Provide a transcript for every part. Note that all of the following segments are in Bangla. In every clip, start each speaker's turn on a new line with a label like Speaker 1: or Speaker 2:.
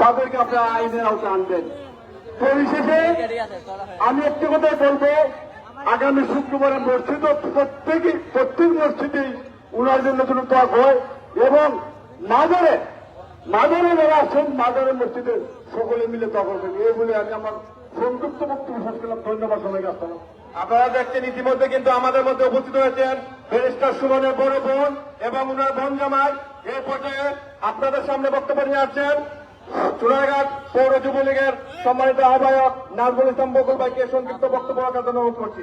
Speaker 1: তাদেরকে আপনারা আইনের আওতা আনবেন। পরিশেষে আমি একটি কথাই বলব, আগামী শুক্রবারে মসজিদ প্রত্যেকে প্রত্যেক মসজিদেই উনার জন্য যেন ত্যাগ হয় এবং মাদারে মাদারে যারা আছেন মাদারে মসজিদে সকলে মিলে ত্যাগ করবেন। এই বলে আমি আমার সংক্ষিপ্ত বক্তব্য শেষ করলাম। ধন্যবাদ সবাইকে, আসসালাম আপনারা দেখছেন ইতিমধ্যে কিন্তু আমাদের মধ্যে উপস্থিত হয়েছেন ব্যারিস্টার সুমনের বড় বোন এবং উনার বোন জামাই। এই পর্যায়ে আপনাদের সামনে বক্তব্য নিয়ে আসছেন চুরাঘাট পৌর যুবলীগের সম্মানিত আহ্বায়ক নাজমুল ইসলাম বকুল ভাইকে সংক্ষিপ্ত বক্তব্য রাখার জন্য অনুরোধ করছি।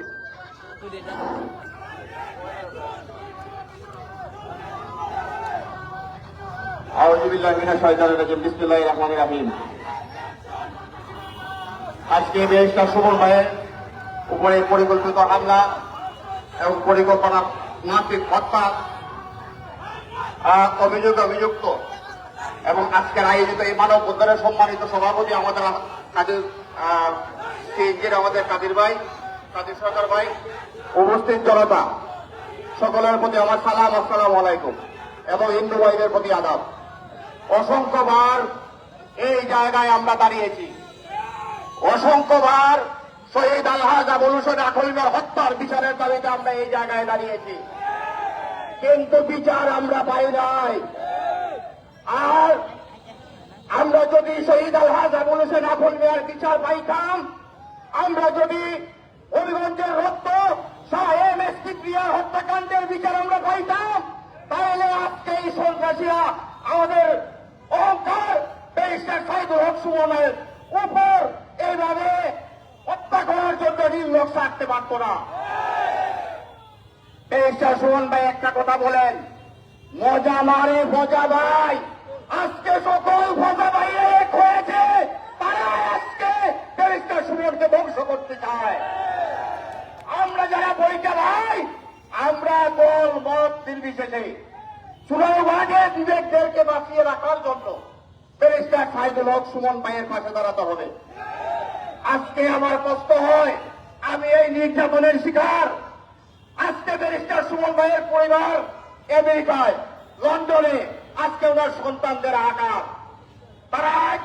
Speaker 1: আজকে ব্যারিস্টার সুমন ভাইয়ের উপরে পরিকল্পিত হামলা এবং পরিকল্পনা মাফিক হত্যা অভিযোগ অভিযুক্ত এবং আজকের আয়োজিত এই মানব উদ্ধারের সম্মানিত সভাপতি আমাদের কাদের সিএনজির আমাদের কাদির ভাই কাদির সরকার ভাই, উপস্থিত জনতা, সকলের প্রতি আমার সালাম, আসসালাম আলাইকুম, এবং হিন্দু ভাইদের প্রতি আদাব। অসংখ্যবার এই জায়গায় আমরা দাঁড়িয়েছি। অসংখ্যবার শহীদ আলহাজ আবুল হোসেন আখলিমের হত্যার বিচারের দাবিতে আমরা এই জায়গায় দাঁড়িয়েছি। কিন্তু বিচার আমরা পাই নাই। আর আমরা যদি শহীদ আলহাজ আবুল হোসেন আবুল মিয়ার বিচার পাইতাম, আমরা যদি হবিগঞ্জের রক্ত কিপ্রিয়ার হত্যাকাণ্ডের বিচার আমরা পাইতাম, তাহলে আজকে এই সন্ত্রাসীরা আমাদের অহংকার, ব্যারিস্টার সাইদুল হক সুমনের উপর এইভাবে হত্যা করার জন্য নির্লক্ষ রাখতে পারত না। ব্যারিস্টার সুমন ভাই, একটা কথা বলেন। মজা মারে, মজা ভাই। আজকে সকল ভাইরা এক হয়েছে, তারা আজকে ব্যারিস্টার সুমনকে ধ্বংস করতে চায়। আমরা যারা বইটা ভাই, আমরা দল মত নির্বিশেষে চুনারবাগে বিবেকদেরকে বাঁচিয়ে রাখার জন্য ব্যারিস্টার সাইদুল হক সুমন ভাইয়ের পাশে দাঁড়াতে হবে। আজকে আমার কষ্ট হয়, আমি এই নির্যাতনের শিকার। আজকে ব্যারিস্টার সুমন ভাইয়ের পরিবার আমেরিকায়, লন্ডনে আজকে ওনার সন্তানদের আঘাত। তারা আজ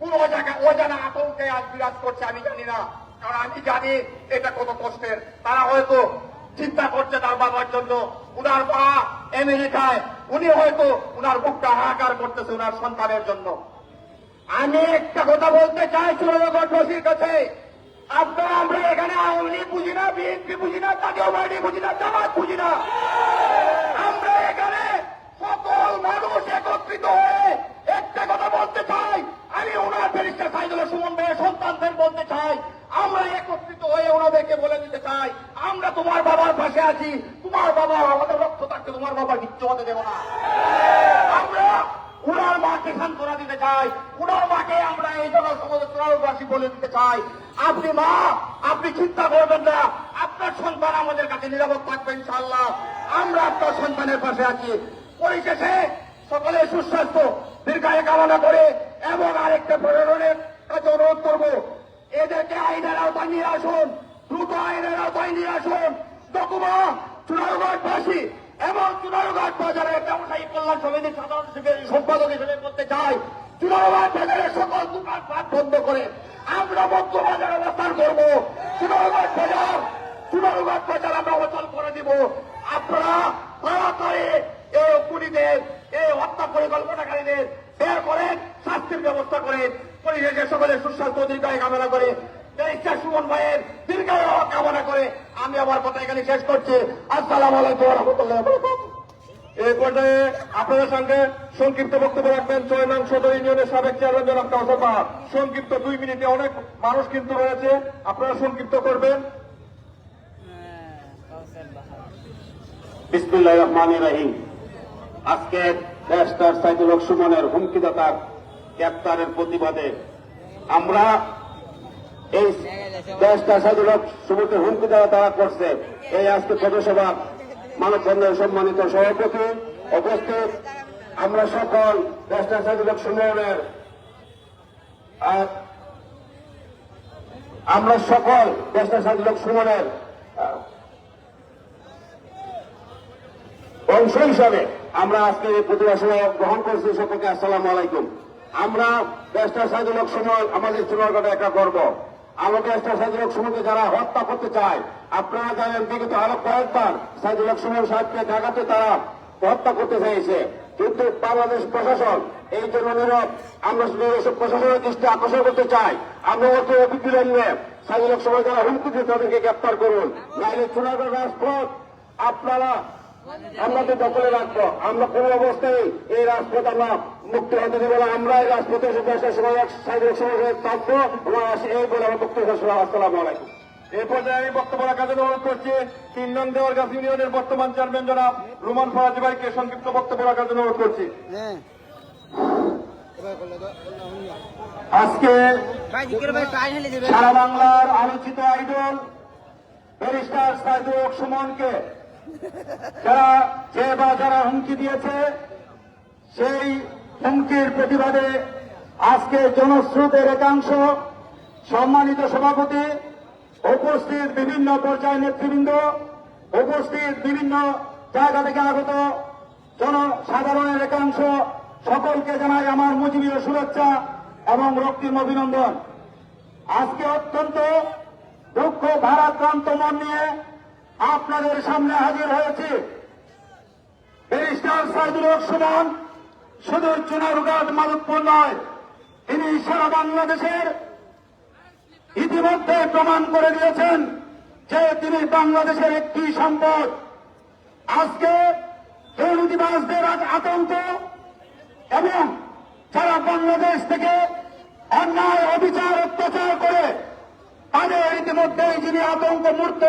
Speaker 1: কোন জায়গা অজানা আতঙ্কে আজ বিরাজ করছে, আমি জানি না। কারণ আমি জানি এটা কত কষ্টের। তারা হয়তো চিন্তা করছে তার বাবার জন্য। উনার মা আমেরিকায় উনি হয়তো উনার বুকটা হাহাকার করতেছে উনার সন্তানের জন্য। আমি একটা কথা বলতে চাই চুরগঞ্জবাসীর কাছে। আপনারা, আমরা এখানে আওয়ামী বুঝি না, বিএনপি বুঝি না, জাতীয় পার্টি বুঝি না, জামাত বুঝি না। আমরা এখানে সকল মানুষ একত্রিত হয়ে একটা কথা বলতে চাই। আমি ওনার ব্যারিস্টার সাইদুল সুমন ভাইয়ের সন্তানদের বলতে চাই। আমরা একত্রিত হয়ে ওনাদেরকে বলে দিতে চাই। আমরা তোমার বাবার পাশে আছি। তোমার বাবা, আমাদের রক্ত থাকতে তোমার বাবার কিচ্ছু হতে দেবো না। আমরা উনার মাকে সান্ত্বনা দিতে চাই। উনার মাকে আমরা এই জনসমাজ চূড়াবাসী বলে দিতে চাই। আপনি মা, আপনি চিন্তা করবেন না। আপনার সন্তান আমাদের কাছে নিরাপদ থাকবে ইনশাল্লাহ আমরা আপনার সন্তানের পাশে আছি। পরিশেষে সকলে সুস্বাস্থ্য, দীর্ঘায় কামনা করে এবং আরেকটা প্রয়োজনের কাছে অনুরোধ করব, এদেরকে আইনের আওতায় নিয়ে আসুন, দ্রুত আইনের আওতায় নিয়ে আসুন। ডকুমা চুনারগড়বাসী এবং চুনারগড় বাজারের ব্যবসায়ী কল্যাণ সমিতির সাধারণ সম্পাদক হিসেবে করতে চাই চুনারগড় বাজারের সকল দোকান বন্ধ করে আমরা মধ্য বাজার অবস্থান করব। চুনারগড় বাজার চুনারগড় বাজার আমরা অচল করে দিব। আপনারা তাড়াতাড়ি খুনিদের এই হত্যা পরিকল্পনাকারীদের বের করেন শাস্তির ব্যবস্থা করেন। পরিশেষে সকলে সুস্বাস্থ্য দীর্ঘায় কামনা করে ব্যারিস্টার সুমন ভাইয়ের দীর্ঘায় কামনা করে আমি আমার কথা এখানে শেষ করছি। আসসালাম আলাইকুম রহমতুল্লাহ এই পর্যায়ে আপনাদের সঙ্গে সংক্ষিপ্ত বক্তব্য রাখবেন ছয় নং সদর ইউনিয়নের সাবেক চেয়ারম্যান জনাব কাউসার পাহাড়। সংক্ষিপ্ত দুই মিনিটে অনেক মানুষ কিন্তু রয়েছে আপনারা সংক্ষিপ্ত করবেন।
Speaker 2: বিসমুল্লাহ রহমান রাহিম। আজকে ব্যারিস্টার সাইদুল হক সুমনের হুমকিদাতার গ্রেপ্তারের প্রতিবাদে আমরা এই ব্যারিস্টার সাইদুল হক সুমনকে হুমকি দেওয়া তারা করছে। এই আজকে পৌরসভার মানববন্ধনের সম্মানিত সভাপতি উপস্থিত। আমরা সকল ব্যারিস্টার সাইদুল হক সুমনের আমরা সকল ব্যারিস্টার সাইদুল হক সুমনের অংশ হিসাবে আমরা আজকে প্রতিবাদ সভা গ্রহণ করছি সকলকে আসসালামু আলাইকুম।
Speaker 3: আমরা সাইদুল হক সুমন, আমাদের চুনারগড়ে একটা গর্ব। আমরা ব্যারিস্টার সাইদুল হক সুমনকে যারা হত্যা করতে চায়, আপনারা জানেন বিগত আরও কয়েকবার সাইদুল সুমন সাহেবকে ঢাকাতে তারা হত্যা করতে চাইছে। কিন্তু বাংলাদেশ প্রশাসন এই জন্য নীরব। আমরা এসব প্রশাসনের দৃষ্টি আকর্ষণ করতে চাই। আমরা অত অবিলম্বে সাইদুল হক সুমন যারা হুমকি দিয়ে তাদেরকে গ্রেপ্তার করুন। নাইলে চুনারগড় রাজপথ, আপনারা আমাদের দখলে রাখব। আমরা কোন অবস্থায় এই রাজপথ আমরা মুক্তি হতে দেবো না। আমরা এই রাজপথে সময় থাকব এবং এই বলে আমার হলো। আসসালামু আলাইকুম।
Speaker 4: এই পর্যায়ে আমি বক্তব্য রাখার জন্য অনুরোধ করছি তিন নং দেওয়ারগাছ ইউনিয়নের বর্তমান চেয়ারম্যান জনাব রুমান ফরাজি ভাইকে সংক্ষিপ্ত বক্তব্য রাখার জন্য অনুরোধ করছি।
Speaker 5: হ্যাঁ।
Speaker 3: আজকে সারা বাংলার আলোচিত আইডল ব্যারিস্টার সাইদুল হক সুমনকে যারা যে বা যারা হুমকি দিয়েছে, সেই হুমকির প্রতিবাদে আজকে জনস্রোতের একাংশ সম্মানিত সভাপতি, উপস্থিত বিভিন্ন পর্যায়ের নেতৃবৃন্দ, উপস্থিত বিভিন্ন জায়গা থেকে আগত জনসাধারণের একাংশ, সকলকে জানাই আমার মুজিবীয় শুভেচ্ছা এবং রক্তিম অভিনন্দন। আজকে অত্যন্ত দুঃখ ভারাক্রান্ত মন নিয়ে আপনাদের সামনে হাজির হয়েছে। ব্যারিস্টার সাইদুল সুমন শুধু চুনারুঘাট মাধবপুর নয়। তিনি সারা বাংলাদেশের ইতিমধ্যে প্রমাণ করে দিয়েছেন যে তিনি বাংলাদেশের একটি সম্পদ। আজকে দুর্নীতিবাসদের আজ আতঙ্ক এবং যারা বাংলাদেশ থেকে অন্যায়, অবিচার, অত্যাচার করে, তাদের ইতিমধ্যেই যিনি আতঙ্ক মূর্ত